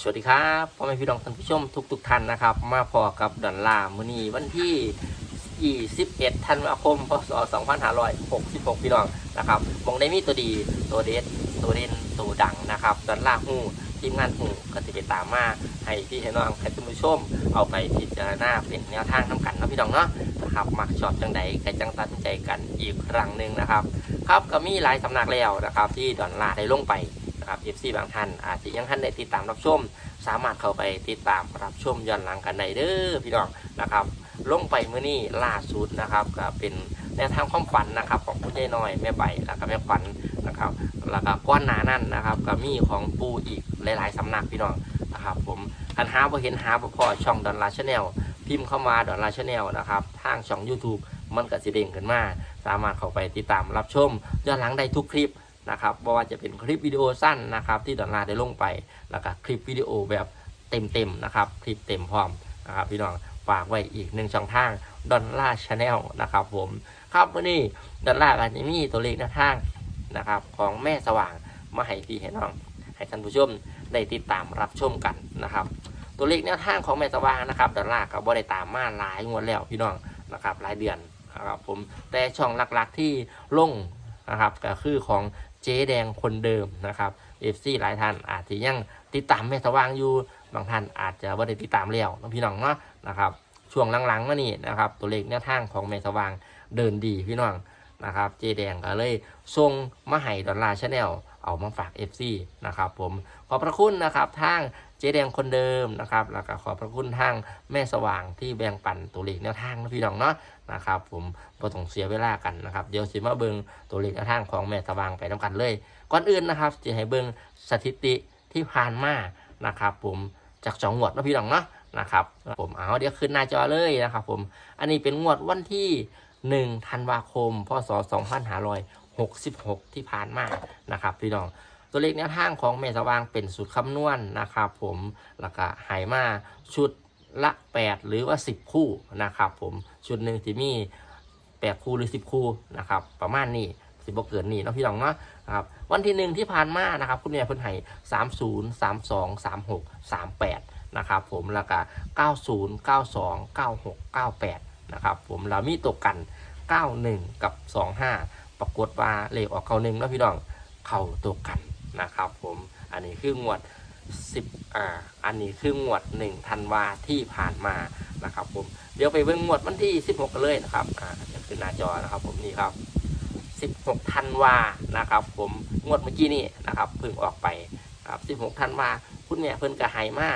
สวัสดีครับพ่อแม่พี่น้องท่านผู้ชมทุกทุกๆท่านนะครับ มาพอกับดอนลามือนีวันที่ 21 ธันวาคม พศ 2566 พี่น้องนะครับมองได้มีตัวดีตัวเด็ดตัวเด่นตัวดังนะครับดอนลาหู ทีมงานหูก็จะไปตามมาให้พี่ให้น้องให้ท่านผู้ชมเอาไปพิจารณาเป็นแนวทางน้ำกันนะพี่น้องเนาะนะครับมักชอบจังใดก็จังตัดสินใจกันอีกครั้งหนึ่งนะครับ ครับก็มีหลายสำนักแล้วนะครับ ที่ดอนลาได้ลงไปนะครับ FC บางท่านอาจจะยังท่านได้ติดตามรับชม สามารถเข้าไปติดตามรับชมย้อนหลังกันได้เด้อพี่น้องนะครับ ลงไปเมื่อนี้ล่าสุดนะครับก็เป็นแนวทางความฝันนะครับของคุณยายน้อยแม่ใบแล้วก็แม่ขวัญนะครับ แล้วก็ก้อนหนานั่นนะครับก็มีของปูอีกหลาย ๆสำนักพี่น้องนะครับผมคันหาบ่เห็นหาบ่พอช่องดอนลาชาแนลพิมพ์เข้ามาดอนลาชาแนลนะครับทางช่อง YouTube มันก็สิเด้งขึ้นมา สามารถเข้าไปติดตามรับชมย้อนหลังได้ทุกคลิปนะครับบ่ว่าจะเป็นคลิปวิดีโอสั้นนะครับที่ดอนลาได้ลงไป แล้วก็คลิปวิดีโอแบบเต็มๆนะครับคลิปเต็มพร้อมนะครับพี่น้องฝากไว้อีกหนึ่งช่องทางดอนล่าชาแนลนะครับผม ครับวันนี้ดอนล่ากันจะมีตัวเลขหน้าทาง นะครับของแม่สว่างมาให้พี่ให้น้องให้ท่านผู้ชมได้ติดตามรับชมกันนะครับ ตัวเลขแนวทางของแม่สว่างนะครับดอลลาร์ก็บ่ได้ตามมาหลายงวดแล้วพี่น้องนะครับหลายเดือนนะครับผมแต่ช่องหลักๆที่ลงนะครับก็คือของเจ๊แดงคนเดิมนะครับเอฟซีหลายท่านอาจจะยังติดตามแม่สว่างอยู่บางท่านอาจจะบ่ได้ติดตามแล้วนะพี่น้องเนาะนะครับช่วงหลังๆมานี่นะครับตัวเลขแนวทางของแม่สว่างเดินดีพี่น้อง นะครับเจแดงก็เลยส่งมาให้ดอลลาร์ชาแนลเอามาฝาก FC นะครับผมขอบพระคุณนะครับทางเจแดงคนเดิมนะครับแล้วก็ขอบพระคุณทางแม่สว่างที่แบ่งปันตัวเลขแนวทางนะพี่น้องเนาะนะครับผมบ่ต้องเสียเวลากันนะครับเดี๋ยวสิมาเบิงตัวเลขแนวทางของแม่สว่างไปน้ากันเลย ก่อนอื่นนะครับจะให้เบิงสถิติที่ผ่านมานะครับผมจากสองงวดนะพี่น้องเนาะนะครับผมเอาเดี๋ยวขึ้นหน้าจอเลยนะครับผมอันนี้เป็นงวดวันที่ 1ธันวาคม พศ 2566 ที่ผ่านมานะครับพี่น้อง ตัวเลขแนวทางของแม่สว่างเป็นสูตรคำนวณนะครับผมแล้วก็หายมาชุดละ 8 หรือว่า 10 คู่นะครับผมชุดหนึ่งที่มี 8 คู่หรือ 10 คู่นะครับประมาณนี้สิบเกินนี่เนาะพี่น้องเนาะครับวันที่หนึ่งที่ผ่านมานะครับคุณแม่เพิ่นให้สามศูนย์สามสองสามหกสามแปดนะครับผมแล้วก็เก้าศูนย์เก้าสองเก้าหกเก้าแปดนะครับผมแล้วมีตกกัน เก้าหนึ่งกับสองห้าปรากฏว่าเลขออกเก้าหนึ่งแล้วพี่น้องเข้าตกกันนะครับผมอันนี้คืองวดสิบอ่าอันนี้คืองวดหนึ่งธันวาที่ผ่านมานะครับผมเดี๋ยวไปเบิ่งงวดวันที่สิบหกกันเลยนะครับอ่าเดี๋ยวขึ้นหน้าจอนะครับผมนี่ครับ16ธันวานะครับ ผมงวดเมื่อกี้นี่นะครับเพิ่งออกไปครับ16ธันวาคุณแม่เพิ่นก็ใหายมา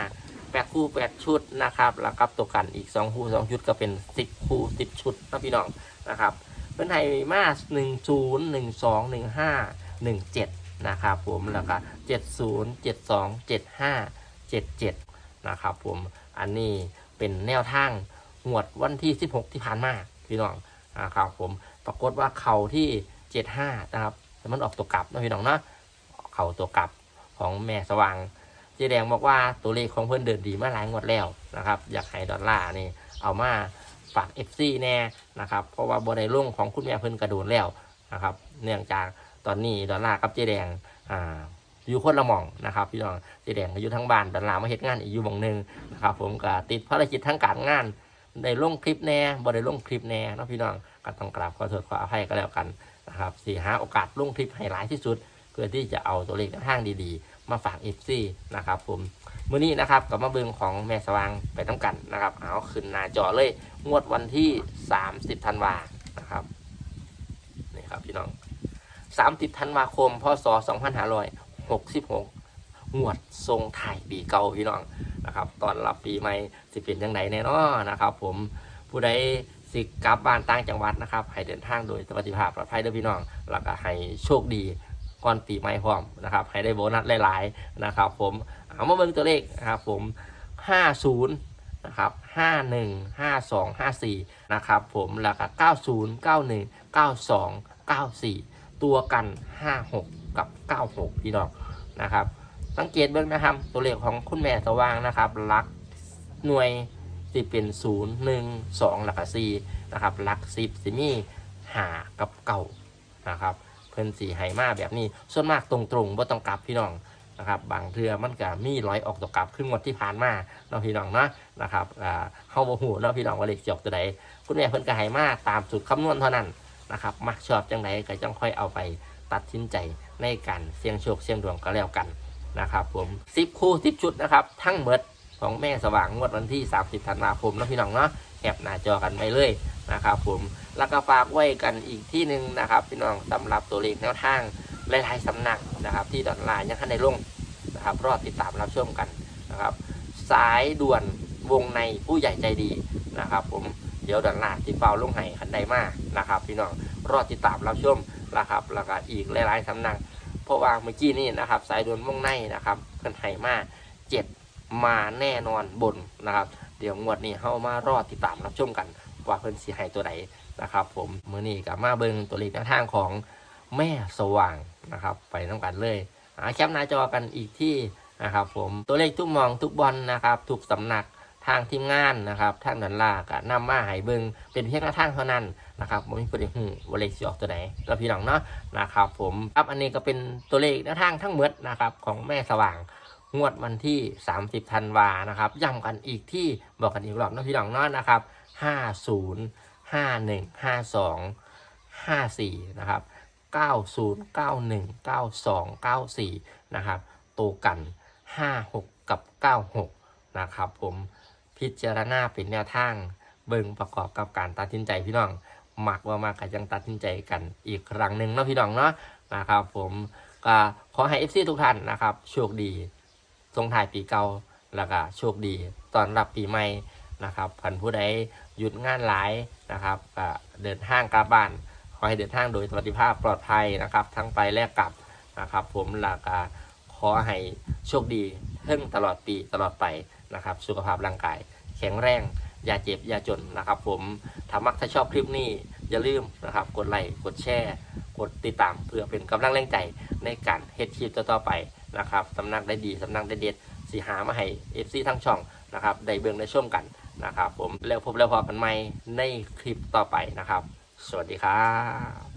แปดคู่แปดชุดนะครับแล้วกับตัวกันอีก2คู่2ชุดก็เป็น10คู่10ชุดนะพี่น้องนะครับเพิ่นให้มา1 0 1 2 1 5 1 7นะครับผมแล้วก็70 72 75 77นะครับผมอันนี้เป็นแนวทางงวดวันที่16ที่ผ่านมาพี่น้องนะครับผมปรากฏว่าเข่าที่75นะครับแต่มันออกตัวกลับนะพี่น้องนะเข่าตัวกลับของแม่สว่าง จ๊แดงบอกว่าตัวเลขของเพื่อนเดินดีมาหลายงวดแล้วนะครับ อยากให้ดอลลาร์นี่เอามาฝาก FC แน่นะครับ เพราะว่าบริลุ่งของคุณแม่เพิ่นกระโดดแล้วนะครับ เนื่องจากตอนนี้ดอลลาร์กับเจ๊แดงอ่าอยู่คนละหม่องนะครับพี่น้องเจ๊แดงอยู่ทั้งบ้านดอลลาร์มาเฮ็ดงานอีกอยู่มองหนึ่งนะครับ ผมก็ติดภารกิจทั้งการงานได้ลงคลิปแน่บ่ได้ลงคลิปแน่นะพี่น้องก็ต้องกราบขอโทษขออภัยก็แล้วกันนะครับสี่หาโอกาสลงคลิปให้หลายที่สุด เพื่อที่จะเอาตัวเลขแนวทางดีๆ มาฝากเอฟซีนะครับผมมื้อนี้นะครับกับมาเบิงของแม่สว่างไปต้องกันนะครับ เอาขึ้นหน้าจอเลย งวดวันที่ 30ธันวานะครับนี่ครับพี่น้อง 30ธันวาคมพศ2566งวดทรงถ่ายปีเก่าพี่น้องนะครับตอนรับปีใหม่สิเป็นยังไงแน่นอนนะครับ ผมผู้ใดสิกลับบ้านต่างจังหวัดนะครับ ให้เดินทางโดยสวัสดิภาพปลอดภัยเด้อพี่น้อง แล้วก็ให้โชคดี ก่อนปีใหม่พร้อมนะครับให้ได้โบนัสหลายๆนะครับ ผมเอามาเบิ่งตัวเลขนะครับผม 50นะครับ51 52 54นะครับผมแล้วก็90 91 92 94 ตัวกัน 56 กับ 96 พี่น้องนะครับ สังเกตเบื้องนะครับตัวเลขของคุณแม่สว่างนะครับหลักหน่วยสิเป็นศูนย์หนึ่งสองหลักสี่นะครับหลักสิบสิมีหากับเก่านะครับ เพิ่นสีไหมาแบบนี้ ส่วนมากตรงๆบ่ต้องกลับพี่น้องนะครับบางเทือมันก็มีร้อยออกตกกลับครึ่งวันที่ผ่านมาเนาะพี่น้องเนาะนะครับอ่าเฮาบ่ฮู้เนาะพี่น้องว่าเลขสิออกตัวใดคุณแม่เพิ่นก็ให้มาตามสูตรคำนวณเท่านั้นนะครับมักชอบจังไดก็จังค่อยเอาไปตัดสินใจในการเสี่ยงโชคเสี่ยงดวงก็แล้วกันนะครับผม10คู่10ชุดนะครับทั้งหมด ของแม่สว่างงวดวันที่ 30 ธันวาคมนะพี่น้องเนาะแคปหน้าจอกันไปเลยนะครับผมแล้วก็ฝากไว้กันอีกที่หนึ่งนะครับพี่น้องสำหรับตัวเลขแนวทางหลายๆสำนักนะครับ ที่ดอนไลน์ยังทันได้ลงนะครับรอติดตามรับชมกันนะครับ สายด่วนวงในผู้ใหญ่ใจดีนะครับ ผมเดี๋ยวดอนไลน์ติดเฝ้าลงให้คันใดมานะครับ พี่น้องรอติดตามรับชมนะครับแล้วก็อีกหลายๆสำนักเพราะว่าเมื่อกี้นี่นะครับ สายด่วนวงในนะครับเพิ่นให้มาเจ็ด มาแน่นอนบนนะครับ เดี๋ยวงวดนี้เฮามารอติดตามรับชมกันว่าเพิ่นสิให้ตัวไหนนะครับ ผมมือนี้กับมาเบิงตัวเลขแนวทางของแม่สว่างนะครับ ไปน้ำกันเลยหาแคปหน้าจอกันอีกที่นะครับ ผมตัวเลขทุกมองทุกบอลนะครับ ทุกสำนักทางทีมงานนะครับทางนันลากะนำมาให้เบิงเป็นเพียงแค่ทางเท่านั้นนะครับผมมีประเด็นหูว่าเลขสิออกตัวไหนแล้วพี่น้องเนาะนะครับ ผมครับอันนี้ก็เป็นตัวเลขแนวทางทั้งหมดนะครับของแม่สว่าง งวดวันที่ 30ธันวานะครับย้ำกันอีกที่บอกกันอีกรอบนะพี่น้องเนาะนะครับ 50 51 52 54 นะครับ 90 91 92 94 นะครับ ตัวกัน 56 กับ 96 นะครับผมพิจารณาเป็นแนวทางเบิ่งประกอบกับการตัดสินใจพี่น้องมักว่ามากก็ยังตัดสินใจกันอีกครั้งหนึ่งเนาะพี่น้องเนาะนะครับ ผมก็ขอให้ FC ทุกท่านนะครับโชคดี ทรงถ่ายปีเก่าแล้วก็โชคดีตอนรับปีใหม่นะครับพันผู้ใดหยุดงานหลายนะครับก็เดินทางกลับบ้านขอให้เดินทางโดยสวัสดิภาพปลอดภัยนะครับ ทั้งไปและกลับนะครับ ผมหลักขอให้โชคดีเพิ่งตลอดปีตลอดไปนะครับ สุขภาพร่างกาย แข็งแรงอย่าเจ็บอย่าจนนะครับ ผมถ้ามักถ้าชอบคลิปนี้อย่าลืมนะครับ กดไลค์กดแชร์กดติดตามเพื่อเป็นกำลังแรงใจในการเฮ็ดคลิปต่อๆไป นะครับสำนักได้ดีสำนักได้เด็ดสีหามาให้ FC ทั้งช่องนะครับได้เบิ่งได้ชมกันนะครับผมแล้วพบแล้วพอกันใหม่ในคลิปต่อไปนะครับ สวัสดีครับ